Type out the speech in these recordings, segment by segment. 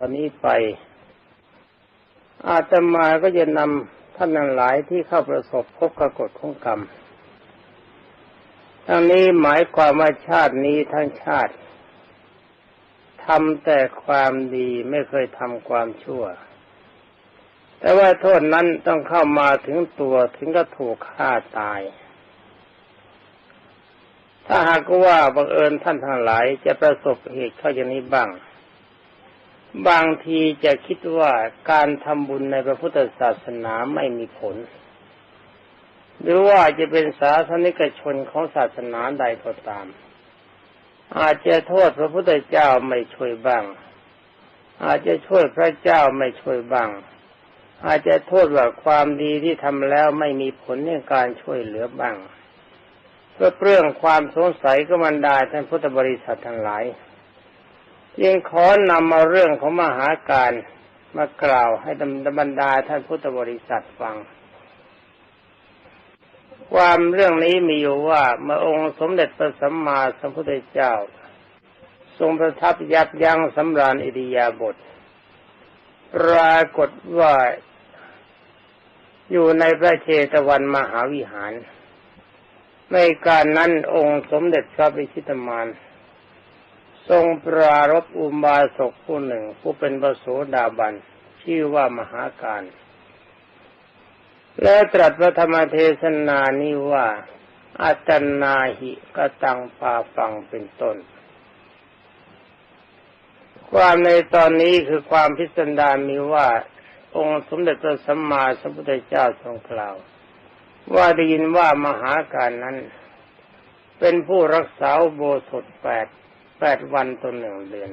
ตอนนี้ไปอาตมาก็จะนำท่านทั้งหลายที่เข้าประสบพบกับกฎของกรรม ทั้งนี้หมายความว่าชาตินี้ทั้งชาติทำแต่ความดีไม่เคยทำความชั่ว แต่ว่าโทษนั้นต้องเข้ามาถึงตัวถึงก็ถูกฆ่าตาย ถ้าหากว่าบังเอิญท่านทั้งหลายจะประสบเหตุเข้าอย่างนี้บ้าง บางทีจะคิดว่าการทำบุญในพระพุทธศาสนาไม่มีผล หรือว่าจะเป็นสาธนิกชนของศาสนาใดก็ตาม อาจจะโทษพระพุทธเจ้าไม่ช่วยบ้าง อาจจะช่วยพระเจ้าไม่ช่วยบ้าง อาจจะโทษว่าความดีที่ทำแล้วไม่มีผลในการช่วยเหลือบ้าง เพื่อเปรื่องความสงสัยก็มันดาท่านพุทธบริษัททั้งหลาย ยังขอนำมาเรื่องของมหาการมากล่าวให้บรรดาท่านพุทธบริษัทฟัง ความเรื่องนี้มีอยู่ว่าเมื่อองค์สมเด็จพระสัมมาสัมพุทธเจ้า ทรงประทับยับยั้งสำราญอิริยาบถปรากฏว่าอยู่ในพระเชตวันมหาวิหาร ในการนั้นองค์สมเด็จพระบิชิตมาน ทรงปรารบอุบาสกผู้หนึ่งผู้เป็นปโสดาบัน ชื่อว่ามหาการ และตรัสพระธรรมเทศนานี้ว่าอาจนาหิกตังปาฟังเป็นต้น ความในตอนนี้คือความพิสดารมีว่า องค์สมเด็จพระสัมมาสัมพุทธเจ้าทรงกล่าว ว่าได้ยินว่ามหาการนั้น เป็นผู้รักษาโบสถแปด แปดวันต่อหนึ่งเดือน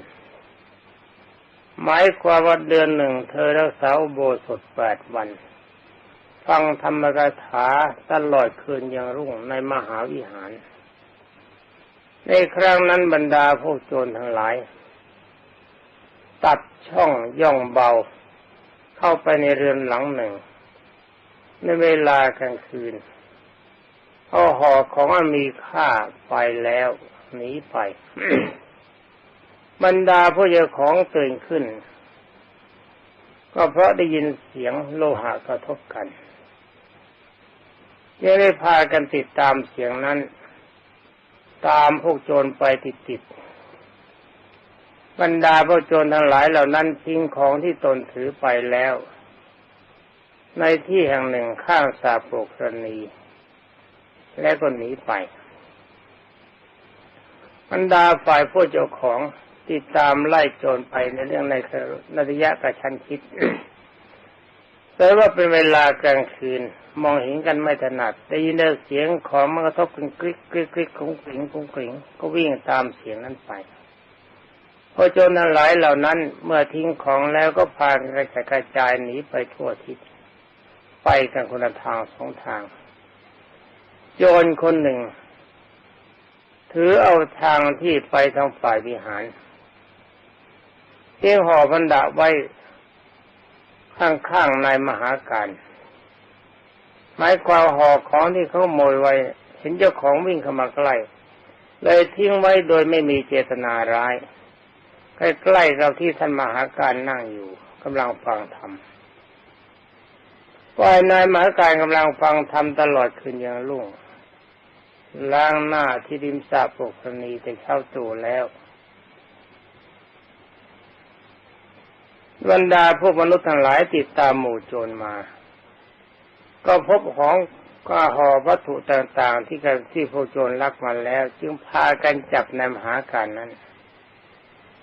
หมายความว่าเดือนหนึ่งเธอรักษาโบสถแปดวัน ฟังธรรมกถาตลอดคืนยังรุ่งในมหาวิหาร ในครั้งนั้นบรรดาพวกโจรทั้งหลาย ตัดช่องย่องเบา เข้าไปในเรือนหลังหนึ่ง ในเวลากลางคืนเอาห่อของมีค่าไปแล้ว หนีไป บรรดาผู้เจ้าของตื่นขึ้น ก็เพราะได้ยินเสียงโลหะกระทบกันยังได้พากันติดตามเสียงนั้น ตามพวกโจรไปติดติดบรรดาพวกโจรทั้งหลายเหล่านั้นทิ้งของที่ตนถือไปแล้ว ในที่แห่งหนึ่งข้างสาโปกรณี และก็หนีไป บรรดาฝ่ายผู้เจ้าของติดตามไล่โจรไปในเรื่องในนระยะกระชั้นชิด แต่ว่าเป็นเวลากลางคืน มองเห็นกันไม่ถนัด ได้ยินเสียงของมันกระทบกันกริ๊กกริ๊กกริ๊กของกริ่งของกริ่งก็วิ่งตามเสียงนั้นไปพอโจรนั้นหลายเหล่านั้นเมื่อทิ้งของแล้วก็พากันกระจายกระจายหนีไปทั่วทิศไปกันคนละทางสองทาง โจรคนหนึ่ง ถือเอาทางที่ไปทางฝ่ายวิหารเที่ยงห่อพันดาไว้ข้างๆในมหาการหมายความห่อของที่เขาโมยไว้ เห็นเจ้าของวิ่งเข้ามาใกล้เลยทิ้งไว้โดยไม่มีเจตนาร้าย ใกล้ๆเราที่ท่านมหาการนั่งอยู่กำลังฟังธรรมฝ่ายนายมหาการกำลังฟังธรรมตลอดคืนอย่างลุ่ง ล้างหน้าที่ริมสระปกรณีแต่เข้าตัวแล้ว บรรดาพวกมนุษย์ทั้งหลายติดตามหมู่โจรมา ก็พบของก็ห่อวัตถุต่างๆ ที่กันที่พวกโจรลักมาแล้ว จึงพากันจับนายมหาการนั้น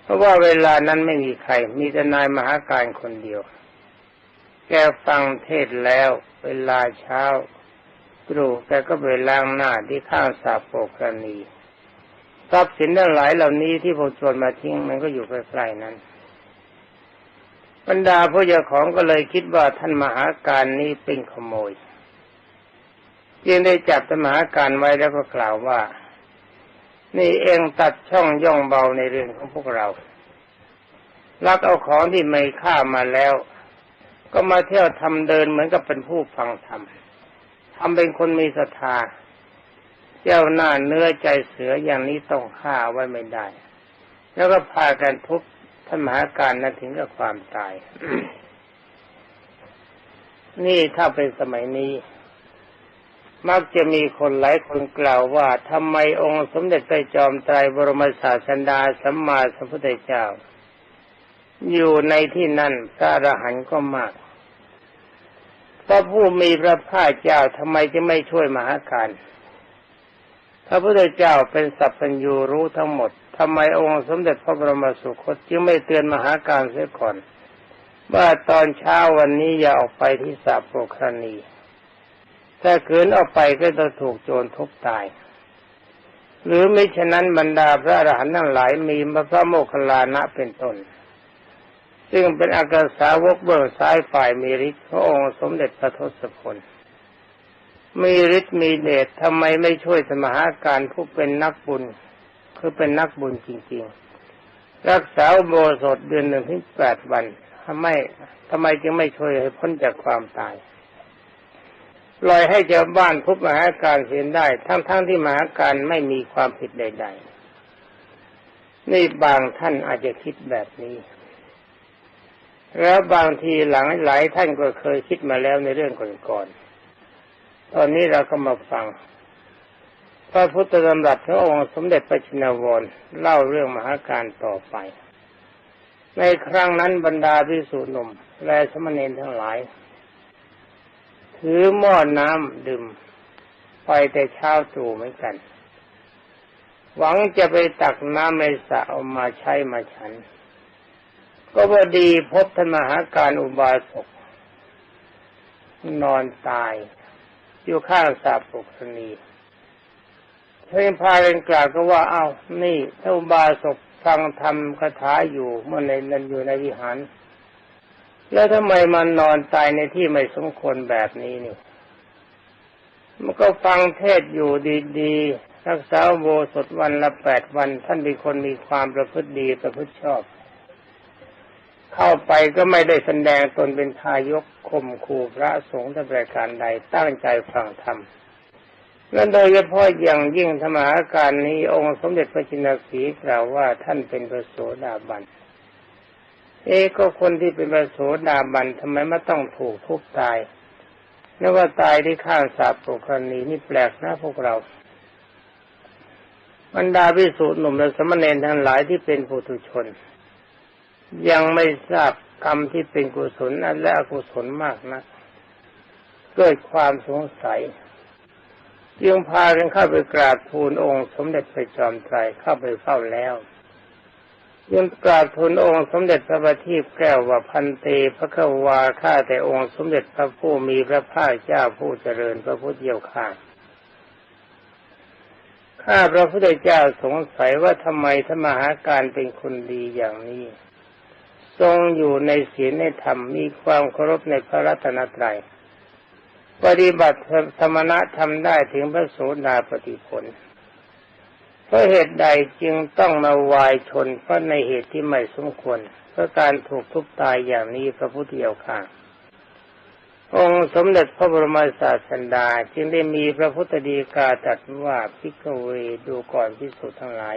เพราะว่าเวลานั้นไม่มีใคร มีแต่นายมหาการคนเดียว แกฟังเทศแล้ว เวลาเช้า รูแกก็ไปล้างหน้าที่ข้างสาโปกรณีทรัพย์สินทั้งหลายเหล่านี้ที่พวกโจรมาทิ้งมันก็อยู่ใกล้ๆนั้น บรรดาผู้เจ้าของก็เลยคิดว่าท่านมหาการนี้เป็นขโมยจึงได้จับธรรมหาการไว้แล้วก็กล่าวว่า นี่เองตัดช่องย่องเบาในเรื่องของพวกเราลักเอาของที่ไม่ฆ่ามาแล้ว ก็มาเที่ยวทำเดินเหมือนกับเป็นผู้ฟังธรรม ทำเป็นคนมีศรัทธาเจ้าหน้าเนื้อใจเสืออย่างนี้ต้องฆ่าไว้ไม่ได้ แล้วก็พากันทุบท่านมหาการนั้นถึงกับความตาย นี่ถ้าเป็นสมัยนี้ มักจะมีคนหลายคนกล่าวว่าทำไมองค์สมเด็จพระจอมไตรบรมศาสดาสัมมาสัมพุทธเจ้า อยู่ในที่นั่นพระอรหันต์ก็มาก ระผู้มีพระภาคเจ้าทำไมจะไม่ช่วยมหาการพระพุทธเจ้าเป็นสัพพัญญูรู้ทั้งหมดทำไมองค์สมเด็จพระบรมสุคตจึงไม่เตือนมหาการเสียก่อน ว่าตอนเช้าวันนี้อย่าออกไปที่สาโปครณี ถ้าขืนออกไปก็จะถูกโจรทุบตาย หรือไม่ฉะนั้นบรรดาพระอรหันต์ทั้งหลายมีพระโมคคัลลานะเป็นต้น ซึ่งเป็นอากาสาวกเบื้องซ้ายฝ่ายมีฤทธิ์พระองค์สมเด็จพระทศพลมีฤทธิ์มีเดชทำไมไม่ช่วยสมหาการผู้เป็นนักบุญ คือเป็นนักบุญจริงๆ รักษาโบสถเดือนหนึ่งถึงแปดวันทำไมทำไมจึงไม่ช่วยให้พ้นจากความตายลอยให้ชาวบ้านทุบมหาการเสียได้ ทั้งๆทที่มหาการไม่มีความผิดใด ๆ นี่บางท่านอาจจะคิดแบบนี้ แล้วบางทีหลังหลายท่านก็เคยคิดมาแล้วในเรื่องก่อนๆ ตอนนี้เราก็มาฟัง พระพุทธธรรมรัตพระองค์สมเด็จพระชินวรเล่าเรื่องมหาการต่อไป ในครั้งนั้นบรรดาพิสุหนุ่มและสมณีทั้งหลาย ถือหม้อน้ำดื่ม ไปแต่เช้าตรู่เหมือนกัน หวังจะไปตักน้ำในสระเอามาใช้มาฉัน ก็พอดีพบท่านมหาการอุบาสกนอนตายอยู่ข้างสาปุกสนีเพื่อนพาเรนกล่าวก็ว่าเอา้านี่ท่าอุบาสกฟังธรรมคาถาอยู่เมื่อในนั้นอยู่ในวิหาร แล้วทำไมมันนอนตายในที่ไม่สมควรแบบนี้นี่มันก็ฟังเทศอยู่ดีๆรักษาโบสถวันละแปดวัน ท่านเป็นคนมีความประพฤติดีประพฤติชอบ เข้าไปก็ไม่ได้แสดงตนเป็นทายกข่มขู่พระสงฆ์แต่ประการใดตั้งใจฟังธรรมและโดยเฉพาะอย่างยิ่งธรรมาการนี้องค์สมเด็จพระจินสีกล่าวว่าท่านเป็นพระโสดาบัน เอ๊ก็คนที่เป็นพระโสดาบันทำไมไม่ต้องถูกทุบตายแล้วว่าตายที่ข้างสาปกรณีนี่แปลกนะพวกเราบรรดาพิสูจน์หนุ่มและสมณเณรทั้งหลายที่เป็นปุถุชน ยังไม่ทราบกรรมที่เป็นกุศลและอกุศลมากนะักเกิดความสงสัยจึงพากันเข้าไปกราบทูลองค์ สมเด็จพระจอมไตรเข้าไปเฝ้าแล้วยังกราบทูลองค์สมเด็จพระบัณฑิตแก้วว่าพันเตพระขวาข้าแต่องค์สมเด็จพระผู้มีพระภาคเจ้าผู้เจริญพระพุทธเจ้าข้าข้าพระพุทธเจ้าสงสัยว่าทำไมธรรมหาการเป็นคนดีอย่างนี้ ทรงอยู่ในศีลในธรรมมีความเคารพในพระรัตนตรัยปฏิบัติธรรมณะทำได้ถึงพระโสดาปฏิผลเพราะเหตุใดจึงต้องมาวายชนเพราะในเหตุที่ไม่สมควรเพราะการถูกทุบตายอย่างนี้พระพุทธเจ้าค่ะองค์สมเด็จพระบรมศาสดาจึงได้มีพระพุทธดีกาตรัสว่าพิกเวดูก่อนพิสุทั้งหลาย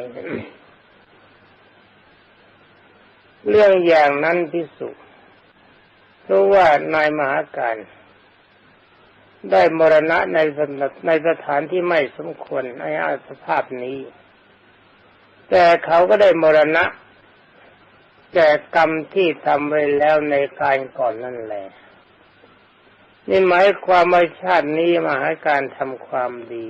เรื่องอย่างนั้นพิสุเพราะว่านายมหาการได้มรณะในในสถานที่ไม่สมควรในอาสภาพนี้ แต่เขาก็ได้มรณะแก่กรรมที่ทำไว้แล้วในการก่อนนั่นแหละนี่หมายความว่าชาตินี้มาหาการทำความดี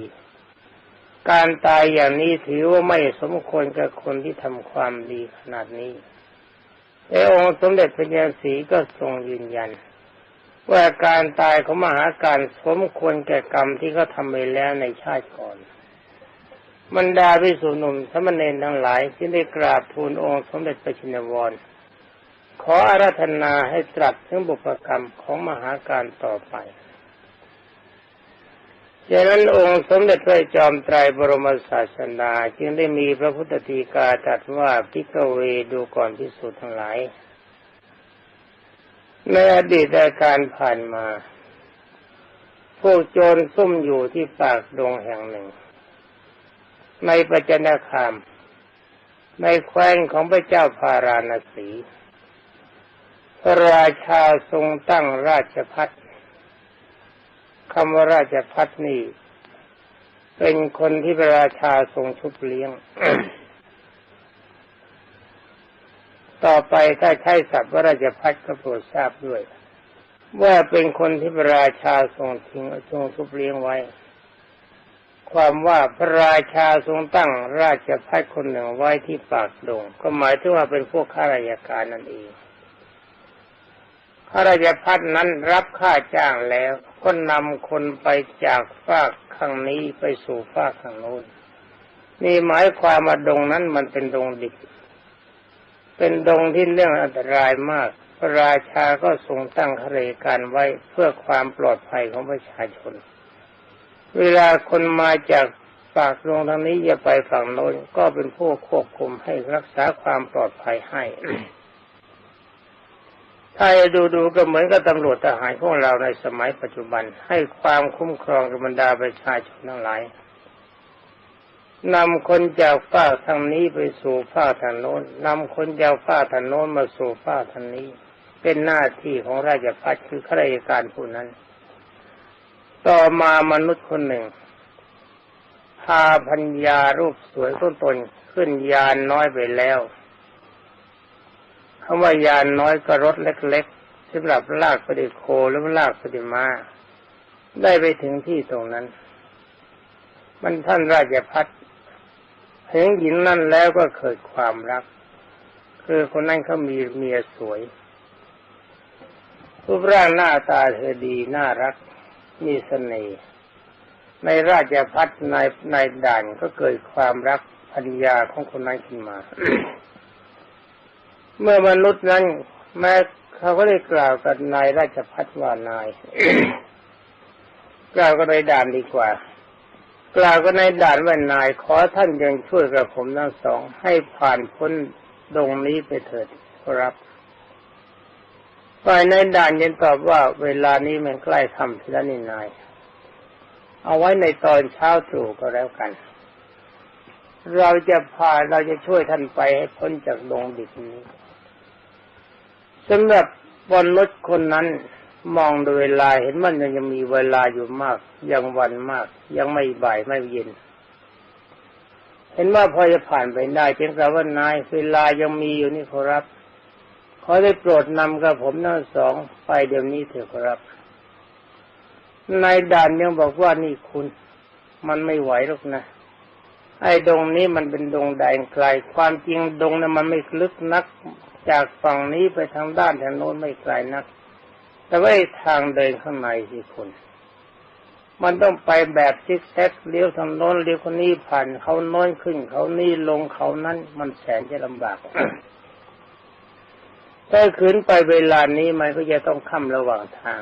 การตายอย่างนี้ถือว่าไม่สมควรกับคนที่ทำความดีขนาดนี้ แต่องค์สมเด็จพระเจ้าสีก็ทรงยืนยัน ว่าการตายของมหาการสมควรแก่กรรมที่เขาทำไปแล้วในชาติก่อนบรรดาพิสุนุ่มสมณเณรทั้งหลายที่ได้กราบทูลองค์สมเด็จพระชินวร ขออาราธนาให้ตรัสถึงบุพกรรมของมหาการต่อไป ดังนั้นองค์สมเด็จพระจอมไตรบรมศาสดาจึงได้มีพระพุทธตีกาตรัสว่าพิกเวดูก่อนพิสุทั้งหลาย ในอดีตการผ่านมา พวกโจรซุ่มอยู่ที่ปากดงแห่งหนึ่ง ในปัจจนาคาม ในแคว้นของพระเจ้าพาราณสีพระราชาทรงตั้งราชพัฒ คำว่าราชพัฒนี่ เป็นคนที่พระราชาทรงชุบเลี้ยง ต่อไปถ้าใช้ศัพท์ว่าราชพัฒก็โปรดทราบด้วย ว่าเป็นคนที่พระราชาทรงทิ้งทรงชุบเลี้ยงไว้ ความว่าพระราชาทรงตั้งราชพัฒคนหนึ่งไว้ที่ปากดง ก็หมายถึงว่าเป็นพวกข้าราชการนั่นเอง ข้าราชพัฒนั้นรับค่าจ้างแล้ว ก็นำคนไปจากฝากข้างนี้ไปสู่ฝากข้างโน้นนี่หมายความว่าดงนั้นมันเป็นดงดิบเป็นดงที่เรื่องอันตรายมาก พระราชาก็ทรงตั้งข้ารการไว้เพื่อความปลอดภัยของประชาชน เวลาคนมาจากฝากลงทางนี้จะไปฝั่งโน้นก็เป็นผู้ควบคุมให้รักษาความปลอดภัยให้ ถ้าดูดูก็เหมือนกับตำรวจทหารของเราในสมัยปัจจุบัน ให้ความคุ้มครองกับบรรดาประชาชนทั้งหลายนำคนจากฝ้าทางนี้ไปสู่ฝ้าทางโน้นนำคนจากฝ้าทางโน้นมาสู่ฝ้าทางนี้ เป็นหน้าที่ของราชพัฒคือข้าราชการผู้นั้น ต่อมามนุษย์คนหนึ่ง พาพัญญารูปสวยต้นตนขึ้นยานน้อยไปแล้ว คำว่ายานน้อยก็รถเล็กๆสำหรับลากปฏิโคหรือลากปฏิมา ได้ไปถึงที่ตรงนั้น มันท่านราชพัฒเห็นหญิงนั่นแล้วก็เกิดความรัก คือคนนั้นเขามีเมียสวยรูปร่างหน้าตาเธอดีน่ารัก มีเสน่ห์ในราชพัฒในในด่านก็เกิดความรักพัญญาของคนนั้นขึ้นมา เมื่อมนุษย์นั้น แม้เขาก็ได้กล่าวกับนายราชพัฒว่านายกล่าวก็ในด่านดีกว่า กล่าวก็ในด่านว่านาย ขอท่านยังช่วยกับผมทั้งสอง ให้ผ่านพ้นดงนี้ไปเถิดครับฝ่ายในด่านยังตอบว่าเวลานี้มันใกล้ทำทีละนินาย เอาไว้ในตอนเช้าตรู่ก็แล้วกัน เราจะพาเราจะช่วยท่านไปให้พ้นจากดงดิบนี้ สำหรับบนรถคนนั้นมองดูเวลาเห็นมันยังมีเวลาอยู่มาก ยังวันมาก ยังไม่บ่ายไม่เย็น เห็นว่าพอจะผ่านไปได้เช่นกับว่านายเวลายังมีอยู่นี่ครับขอได้โปรดนำกับผมทั้งสองไปเดี๋ยวนี้เถอะครับนายด่านยังบอกว่านี่คุณ มันไม่ไหวหรอกนะ ไอ้ดงนี้มันเป็นดงแดงไกลความจริงดงนั้นมันไม่ลึกนัก จากฝั่งนี้ไปทางด้านทางโน้นไม่ไกลนัก แต่ว่าทางเดินข้างในสิคุณ มันต้องไปแบบซิกแซกเลี้ยวทางโน้นเลี้ยวคนนี้ผ่านเขาโน้นขึ้น เขานี่ลงเขานั้น มันแสนจะลำบากถ้าขืนไปเวลานี้มันก็จะต้องค่ำระหว่างทาง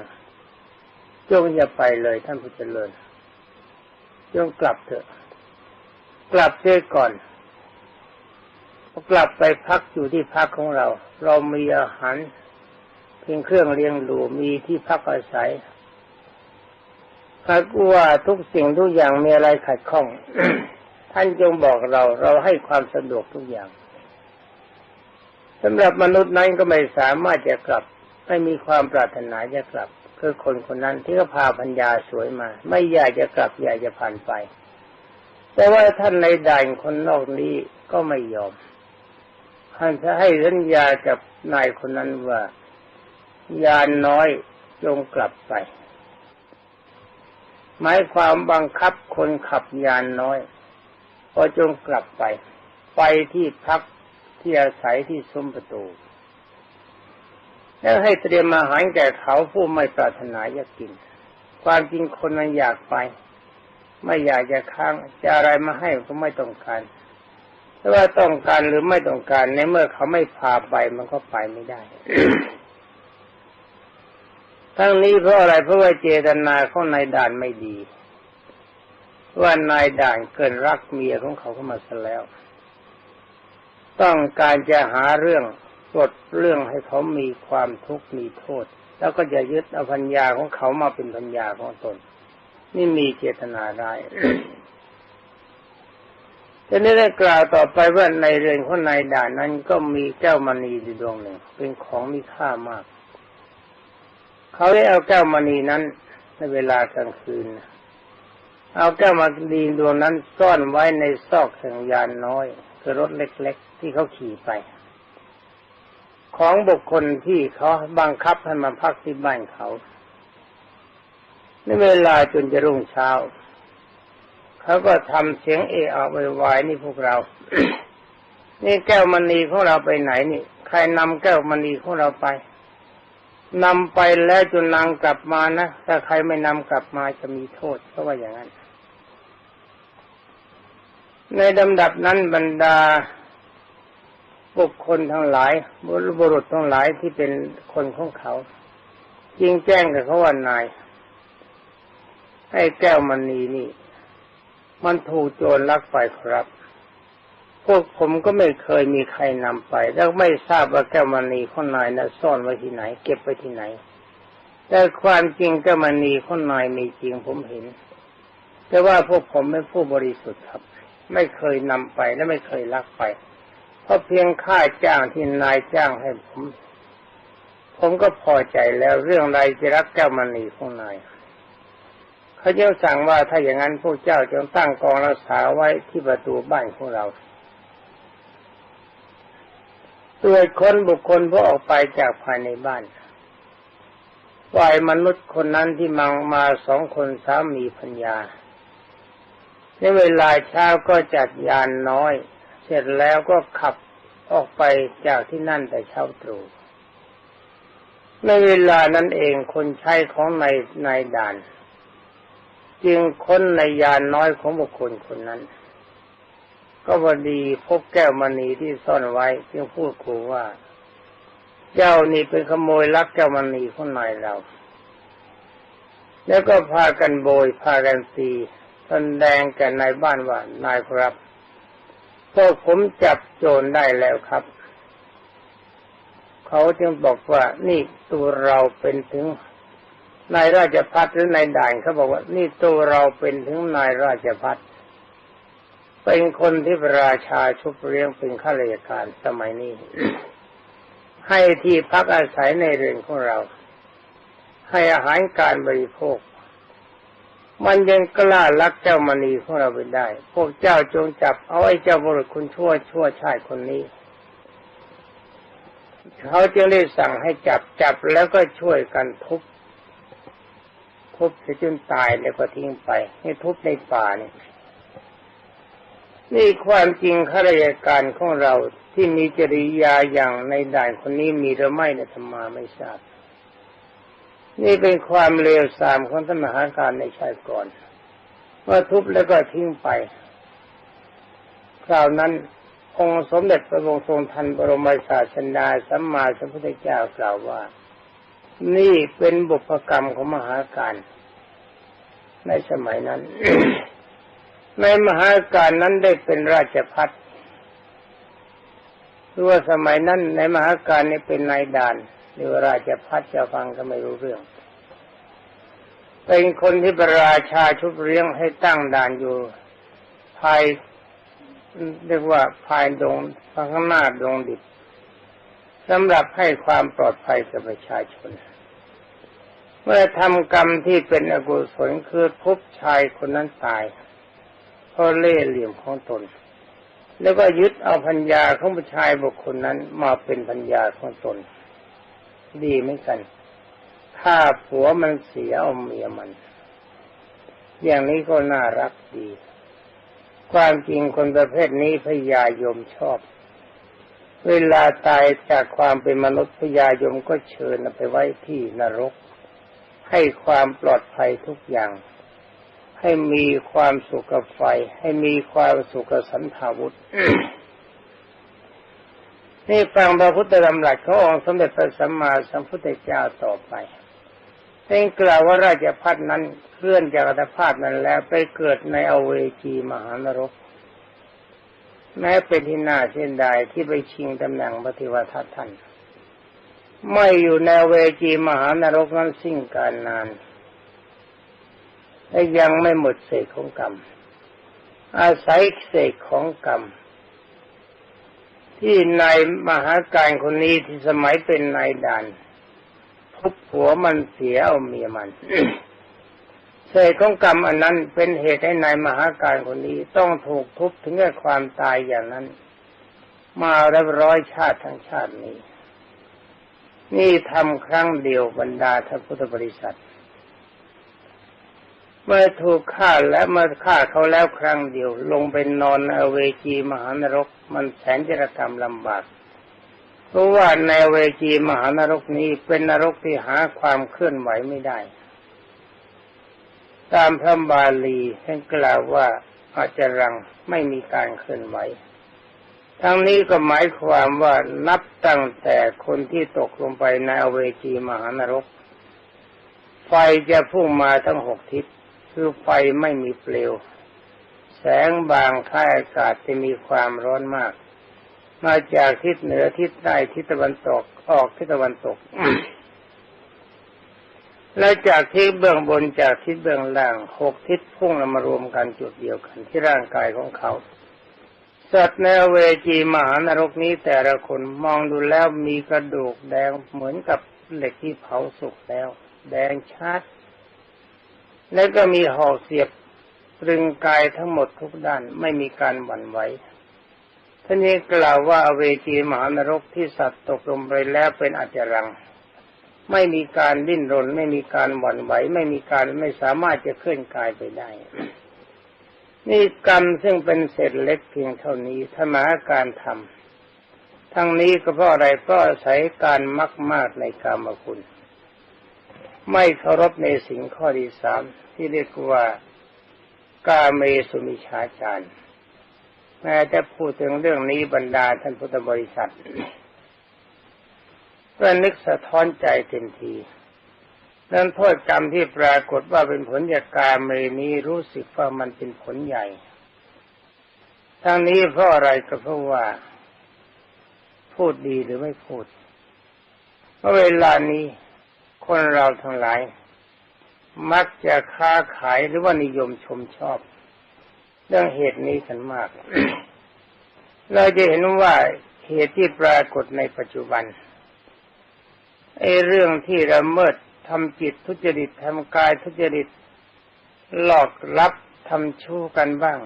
จงอย่าไปเลยท่านผู้เจริญจงกลับเถอะ กลับเสียก่อน กลับไปพักอยู่ที่พักของเรา เรามีอาหารเพียงเครื่องเลี้ยงดูมีที่พักอาศัยถ้าว่าทุกสิ่งทุกอย่างมีอะไรขัดข้อง ท่านจงบอกเราเราให้ความสะดวกทุกอย่างสำหรับมนุษย์นั้นก็ไม่สามารถจะกลับ ไม่มีความปรารถนาจะกลับ คือคนคนนั้นที่ก็พาพัญญาสวยมา ไม่อยากจะกลับอยากจะผ่านไป แต่ว่าท่านในด่านคนนอกนี้ก็ไม่ยอม ท่านจะให้สัญญากับนายคนนั้นว่ายานน้อยจงกลับไป หมายความบังคับคนขับยานน้อยก็จงกลับไป ไปที่พักที่อาศัยที่ซุ้มประตู แล้วให้เตรียมอาหารแก่เขาผู้ไม่ปรารถนาอยากกิน ความจริงคนมันอยากไป ไม่อยากจะค้างจะอะไรมาให้ก็ไม่ต้องการ ว่าต้องการหรือไม่ต้องการในเมื่อเขาไม่พาไปมันก็ไปไม่ได้ ทั้งนี้เพราะอะไรเพราะว่าเจตนาของนายด่านไม่ดี ว่านายด่านเกินรักเมียของเขาเข้ามาซะแล้ว ต้องการจะหาเรื่องปลดเรื่องให้เขามีความทุกข์มีโทษ แล้วก็จะยึดอภัญญาของเขามาเป็นพัญญาของตน นี่มีเจตนาได้ฉ จะนี้ได้กล่าวต่อไปว่าในเรือนของนายด่านนั้นก็มีแก้วมณีดวงหนึ่ง เป็นของมีค่ามาก เขาได้เอาแก้วมณีนั้นในเวลากลางคืน เอาแก้วมณีดวงนั้นซ่อนไว้ในซอกแห่งยานน้อยคือรถเล็ก ๆ ที่เขาขี่ไป ของบุคคลที่เขาบังคับให้มาพักที่บ้านเขาในเวลาจนจะรุ่งเช้า เขาก็ทำเสียงเอะอะวายนี่พวกเรา นี่แก้วมณีของเราไปไหนนี่ ใครนำแก้วมณีของเราไปนำไปแล้วจนนางกลับมานะถ้าใครไม่นำกลับมาจะมีโทษเพราะว่าอย่างนั้น ในลำดับนั้นบรรดาบุคคลทั้งหลายบุรุษทั้งหลายที่เป็นคนของเขาจิงแจ้งกับเขาว่านาย ให้แก้วมณีนี่ มันถูกโจรลักไปครับ พวกผมก็ไม่เคยมีใครนำไป แล้วไม่ทราบว่าแก้วมณีข้างในนะซ่อนไว้ที่ไหน เก็บไว้ที่ไหน แต่ความจริงแก้วมณีข้างในมีจริงผมเห็น แต่ว่าพวกผมเป็นผู้บริสุทธิ์ครับ ไม่เคยนำไปและไม่เคยลักไป เพราะเพียงค่าจ้างที่นายจ้างให้ผม ผมก็พอใจแล้วเรื่องใดจะรักแก้วมณีข้างใน เขาจึงสั่งว่าถ้าอย่างนั้นพวกเจ้าจงตั้งกองรักษาไว้ที่ประตูบ้านของเราตรวจคนบุคคลผู้ออกไปจากภายในบ้านฝ่ายมนุษย์คนนั้นที่มังมาสองคนสามีพัญญาในเวลาเช้าก็จัดยานน้อย เสร็จแล้วก็ขับออกไปจากที่นั่นแต่เช้าตรู่ในเวลานั้นเองคนใช้ของนายนายด่าน จึงค้นในยานน้อยของบุคคลคนนั้น ก็พอดีพบแก้วมณีที่ซ่อนไว้จึงพูดขู่ว่า เจ้านี่เป็นขโมยลักแก้วมณีของนายเรา แล้วก็พากันโบยพากันตีแสดงแก่นายบ้านว่านายครับพวกผมจับโจรได้แล้วครับ เขาจึงบอกว่านี่ตัวเราเป็นถึง นายราชพัฒหรือนายด่านเขาบอกว่า นี่ตัวเราเป็นถึงนายราชพัฒเป็นคนที่ราชาชุบเลี้ยงเป็นข้าราชการสมัยนี้ ให้ที่พักอาศัยในเรือนของเรา ให้อาหารการบริโภค มันยังกล้าลักเจ้ามณีของเราไปได้ พวกเจ้าจงจับเอาไอ้เจ้าบุรุษคุณชั่วชั่วชายคนนี้เขาจึงได้สั่งให้จับจับแล้วก็ช่วยกันทุบ ทุบจนตายแล้วก็ทิ้งไปให้ทุบในป่านี่นี่ความจริงข้าราชการของเราที่มีจริยาอย่างในด่านคนนี้มีหรือไม่ในธรรมาไม่ทราบ นี่เป็นความเลวทรามของธรรมหาการในชายก่อนเมื่อทุบแล้วก็ทิ้งไป คราวนั้น องค์สมเด็จพระบงทรงทันบรมศาสนาสัมมาสัมพุทธเจ้ากล่าวว่า นี่เป็นบุพกรรมของมหาการในสมัยนั้น ในมหาการนั้นได้เป็นราชพัฒหรือว่าสมัยนั้นในมหาการนี้เป็นนายด่านหรือราชพัฒจะฟังก็ไม่รู้เรื่อง เป็นคนที่ประราชาชุบเลี้ยงให้ตั้งด่านอยู่ ภายเรียกว่าภายดงข้างหน้าดงดิบ สำหรับให้ความปลอดภัยกับประชาชน เมื่อทำกรรมที่เป็นอกุศลคือทุบชายคนนั้นตายเพราะเล่ห์เหลี่ยมของตน แล้วก็ยึดเอาพัญญาของผู้ชายบุคคลนั้นมาเป็นพัญญาของตน ดีเหมกันถ้าผัวมันเสียเอาเมียมัน อย่างนี้ก็น่ารักดี ความจริงคนประเภทนี้พญายมชอบ เวลาตายจากความเป็นมนุษย์พญายมก็เชิญไปไว้ที่นรก ให้ความปลอดภัยทุกอย่าง ให้มีความสุขกับไฟ ให้มีความสุขกับสันทาวุธนี่ฟังพระพุทธธรรมหลักขององค์สมเด็จพระสัมมาสัมพุทธเจ้าต่อไปเองกล่าวว่าราชพัฒนั้นเคลื่อนจากอัตภาพนั้นแล้วไปเกิดในอเวจีมหานรก แม้เป็นที่น่าเสียดายที่ไปชิงตำแหน่งปฏิวัติท่าน ไม่อยู่ในเวจีมหานรกนั้นสิ้นการนานและยังไม่หมดเศษของกรรม อาศัยเศษของกรรม ที่นายมหาการคนนี้ที่สมัยเป็นนายด่านทุบหัวมันเสียเอาเมียมัน เศษของกรรมอันนั้นเป็นเหตุให้นายมหาการคนนี้ต้องถูกทุบถึงกับความตายอย่างนั้น มาแล้วร้อยชาติทั้งชาตินี้ นี่ทำครั้งเดียวบรรดาท่านพุทธบริษัท เมื่อถูกฆ่าและเมื่อฆ่าเขาแล้วครั้งเดียว ลงไปนอนอเวจีมหานรก มันแสนจะกรรมลำบากเพราะว่าในเวจีมหานรกนี้เป็นนรกที่หาความเคลื่อนไหวไม่ได้ ตามพระบาลีท่านกล่าวว่าอาจารังไม่มีการเคลื่อนไหวทั้งนี้ก็หมายความว่านับตั้งแต่คนที่ตกลงไปในอเวจีมหานรก ไฟจะพุ่งมาทั้งหกทิศคือไฟไม่มีเปลว แสงบางค่ายอากาศจะมีความร้อนมาก มาจากทิศเหนือทิศใต้ทิศตะวันตกออกทิศตะวันตก และจากทิศเบื้องบนจากทิศเบื้องล่างหกทิศพุ่งมารวมกันจุดเดียวกันที่ร่างกายของเขา สัตว์ในเวจีมหานรกนี้แต่ละคนมองดูแล้วมีกระดูกแดงเหมือนกับเหล็กที่เผาสุกแล้ว แดงชัด แล้วก็มีหอกเสียบตรึงกายทั้งหมดทุกด้านไม่มีการหวั่นไหวท่านนี้กล่าวว่าเวจีมหานรกที่สัตว์ตกลงไปแล้วเป็นอาจารัง ไม่มีการดิ้นรน ไม่มีการหวั่นไหว ไม่มีการไม่สามารถจะเคลื่อนกายไปได้ นี่กรรมซึ่งเป็นเศษเล็กเพียงเท่านี้ถ้ามาการทำทั้งนี้ก็เพราะอะไรก็อาศัยการมักมากในกรรมคุณ ไม่เคารพในสิ่งข้อที่สามที่เรียกว่ากาเมสุมิชาจารแม้จะพูดถึงเรื่องนี้บรรดาท่านพุทธบริษัท ก็นึกสะท้อนใจเต็มที นั้นโทษกรรมที่ปรากฏว่าเป็นผลจากกาเมนี้รู้สึกว่ามันเป็นผลใหญ่ ทั้งนี้เพราะอะไรก็เพราะว่า พูดดีหรือไม่พูดเพราะเวลานี้คนเราทั้งหลาย มักจะค้าขายหรือว่านิยมชมชอบ เรื่องเหตุนี้กันมาก เราจะเห็นว่าเหตุที่ปรากฏในปัจจุบัน ไอ้เรื่องที่ละเมิดทำจิตทุจริตทำกายทุจริตหลอกลับทำชู้กันบ้าง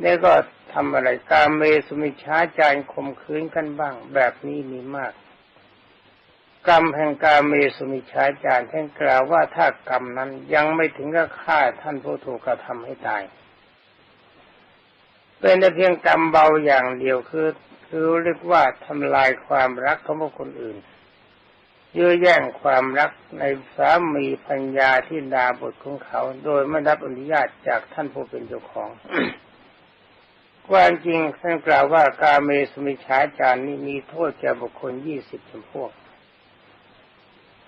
แล้วก็ทำอะไรกาเมสุมิช้าจารข่มขืนกันบ้าง แบบนี้มีมาก กรรมแห่งกาเมสุมิช้าจารท่านกล่าวว่าถ้ากรรมนั้นยังไม่ถึงกับฆ่าท่านผู้ถูกกระทำให้ตาย เป็นแต่เพียงกรรมเบาอย่างเดียวคือ คือเรียกว่าทำลายความรักของบุคคลอื่น ยื้อแย่งความรักในสามีพัญญาที่ดาบทของเขา โดยไม่รับอนุญาตจากท่านผู้เป็นเจ้าของความจริงท่านกล่าวว่ากาเมสมิชาจารนี้มีโทษแก่บุคคลยี่สิบจำพวก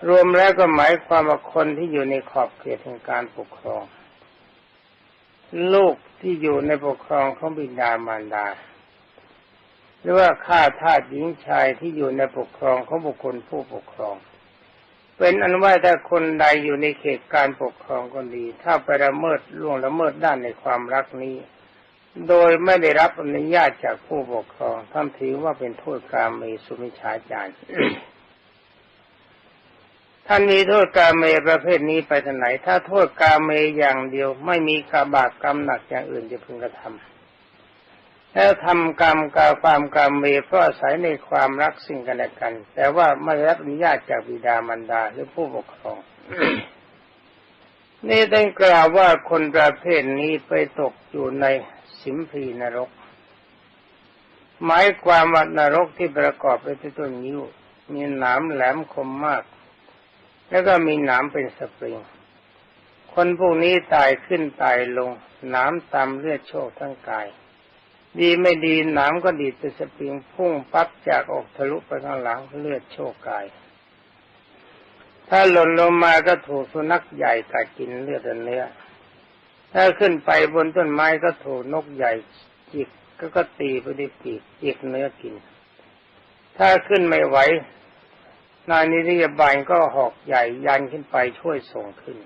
รวมแล้วก็หมายความว่าคนที่อยู่ในขอบเขตแห่งการปกครอง ลูกที่อยู่ในปกครองของบิดามารดา หรือว่าข้าทาสหญิงชายที่อยู่ในปกครองของบุคคลผู้ปกครอง เป็นอันว่าถ้าคนใดอยู่ในเขตการปกครองคนดี ถ้าไปละเมิดล่วงละเมิดด้านในความรักนี้ โดยไม่ได้รับอนุญาตจากผู้ปกครองท่านถือว่าเป็นโทษกรรมมีสุมิชาจารย์ท่านมีโทษกาเมประเภทนี้ไปทางไหน ถ้าโทษกาเมอย่างเดียว ไม่มีกาบาปกรรมหนักอย่างอื่นจะพึงกระทำ แล้วทำกรรมกาความกรรมเมเพราะอาศัยในความรักสิ่งกันและกัน แต่ว่าไม่รับอนุญาตจากบิดามารดาหรือผู้ปกครอง นี่ต้องกล่าวว่าคนประเภทนี้ไปตกอยู่ในสิมพีนรก หมายความว่านรกที่ประกอบไปด้วยต้นยิ้ว มีหนามแหลมคมมาก แล้วก็มีหนามเป็นสปริง คนพวกนี้ตายขึ้นตายลงหนามตามเลือดโชคทั้งกาย ดีไม่ดีหนามก็ดีดไปสปริงพุ่งปั๊บจากอกทะลุไปข้างหลังเลือดโชกกาย ถ้าหล่นลงมาก็ถูกสุนัขใหญ่กัดกินเลือดเนื้อ ถ้าขึ้นไปบนต้นไม้ก็ถูกนกใหญ่จิกก็ก็ตีไปด้วยปีกจิกเนื้อกิน ถ้าขึ้นไม่ไหวนายนิริยบาลก็หอกใหญ่ยันขึ้นไปช่วยส่งขึ้น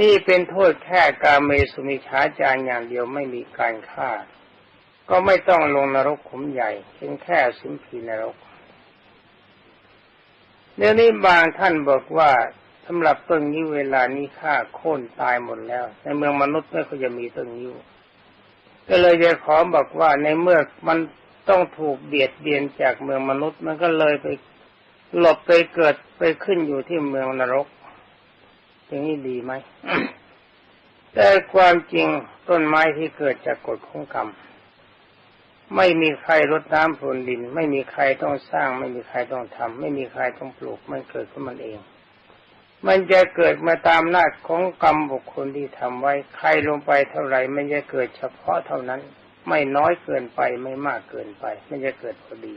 นี่เป็นโทษแค่กาเมสุมิชาจารอย่างเดียวไม่มีการฆ่า ก็ไม่ต้องลงนรกขุมใหญ่เพียงแค่สิมพีนรกเดี๋ยวนี้บางท่านบอกว่าสำหรับต้นนิ้วเวลานี้ฆ่าโค่นตายหมดแล้ว ในเมืองมนุษย์ไม่ค่อยจะมีต้นนิ้วก็เลยจะขอบอกว่าในเมื่อมันต้องถูกเบียดเบียนจากเมืองมนุษย์ มันก็เลยไปหลบไปเกิดไปขึ้นอยู่ที่เมืองนรก อย่างนี้ดีไหมแต่ความจริงต้นไม้ที่เกิดจากกฎของกรรม ไม่มีใครรดน้ำพรวนดิน ไม่มีใครต้องสร้าง ไม่มีใครต้องทำไม่มีใครต้องปลูกมันเกิดขึ้นมันเอง มันจะเกิดมาตามน้าของกรรมบุคคลที่ทำไว้ ใครลงไปเท่าไหร่มันจะเกิดเฉพาะเท่านั้น ไม่น้อยเกินไปไม่มากเกินไป มันจะเกิดพอดี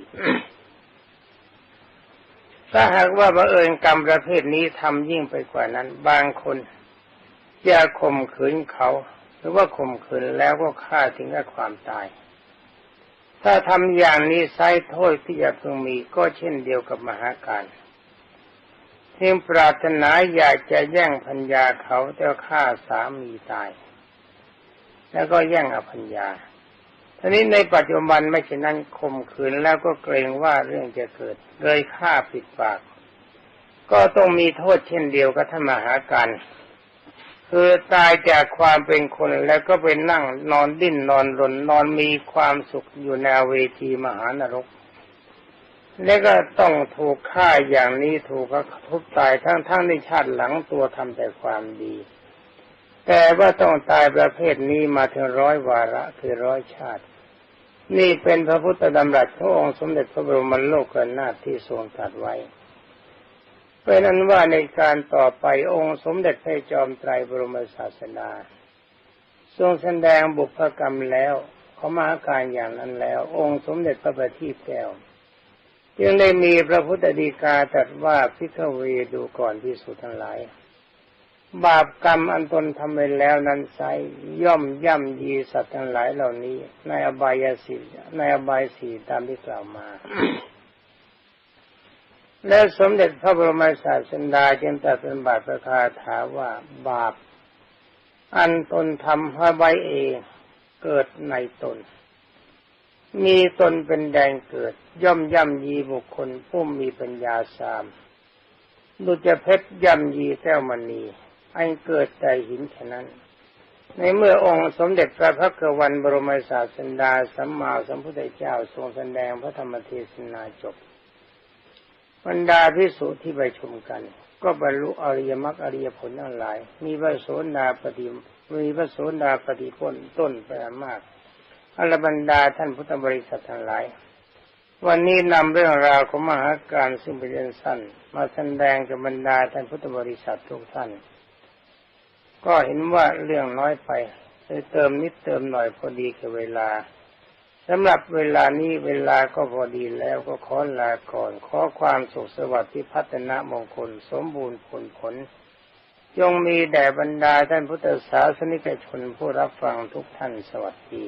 ถ้าหากว่าบังเอิญกรรมประเภทนี้ทำยิ่งไปกว่านั้น บางคนจะข่มขืนเขา หรือว่าข่มขืนแล้วก็ฆ่าถึงกับความตาย ถ้าทำอย่างนี้ไซโทษที่จะพึงมีก็เช่นเดียวกับมหาการที่ปรารถนาอยากจะแย่งพัญญาเขาแต่ฆ่าสามีตาย แล้วก็แย่งอภัญญาทีนี้ในปัจจุบันไม่เช่นนั้นข่มขืนแล้วก็เกรงว่าเรื่องจะเกิดเลยฆ่าปิดปาก ก็ต้องมีโทษเช่นเดียวกับท่านมหาการ คือตายจากความเป็นคนแล้วก็ไปนั่งนอนดิ้นนอนรนนอนมีความสุขอยู่ในเวทีมหานรก แล้วก็ต้องถูกฆ่าอย่างนี้ถูกกระทุบตายทั้งทั้งในชาติหลังตัวทำแต่ความดี แต่ว่าต้องตายประเภทนี้มาถึงร้อยวาระคือร้อยชาติ นี่เป็นพระพุทธดำรัสขององค์สมเด็จพระบรมโลกนาถที่ทรงตรัสไว้ เป็นนั้นว่าในการต่อไปองค์สมเด็จพระจอมไตรบรมศาสดาทรงแสดงบุพกรรมแล้วเขามาการอย่างนั้นแล้ว องค์สมเด็จพระบัณฑิตแก้วจึงได้มีพระพุทธดีกาตรัสว่าพิฆเวดูก่อนที่สุดทั้งหลาย บาปกรรมอันตนทำไปแล้วนั้นไซย่อมย่ำยีสัตว์ทั้งหลายเหล่านี้ ในอบายสีในอบายสีตามที่กล่าวมา และสมเด็จพระบรมศาสดาจึงตรัสเป็นบาทประคาถาว่าบาป อันตนทำให้ไว้เองเกิดในตน มีตนเป็นแดงเกิด ย่อมย่ำยีบุคคลผู้มีปัญญาสามดุจเพชรย่ำยีแก้วมณีอันเกิดแต่หินฉะนั้น ในเมื่อองค์สมเด็จพระพักวันบรมศาสดาสัมมาสัมพุทธเจ้าทรงแสดงพระธรรมเทศนาจบ บรรดาพิสุที่ไปชมกัน ก็บรรลุอริยมรรคอริยผลทั้งหลาย มีพระโสดาปฏิมีพระโสดาปฏิพ้นต้นไปมากอรบรรดาท่านพุทธบริษัททั้งหลาย วันนี้นำเรื่องราวของมหาการซึ่งเป็นเรื่องสั้น มาแสดงกับบรรดาท่านพุทธบริษัททุกท่าน ก็เห็นว่าเรื่องน้อยไปเลยเติมนิดเติมหน่อยพอดีกับเวลา สำหรับเวลานี้เวลาก็พอดีแล้วก็ขอลาก่อน ขอความสุขสวัสดิ์ที่พัฒนามงคล สมบูรณ์ผลผลยงมีแด่บรรดาท่านพุทธศาสนิกชนผู้รับฟังทุกท่านสวัสดี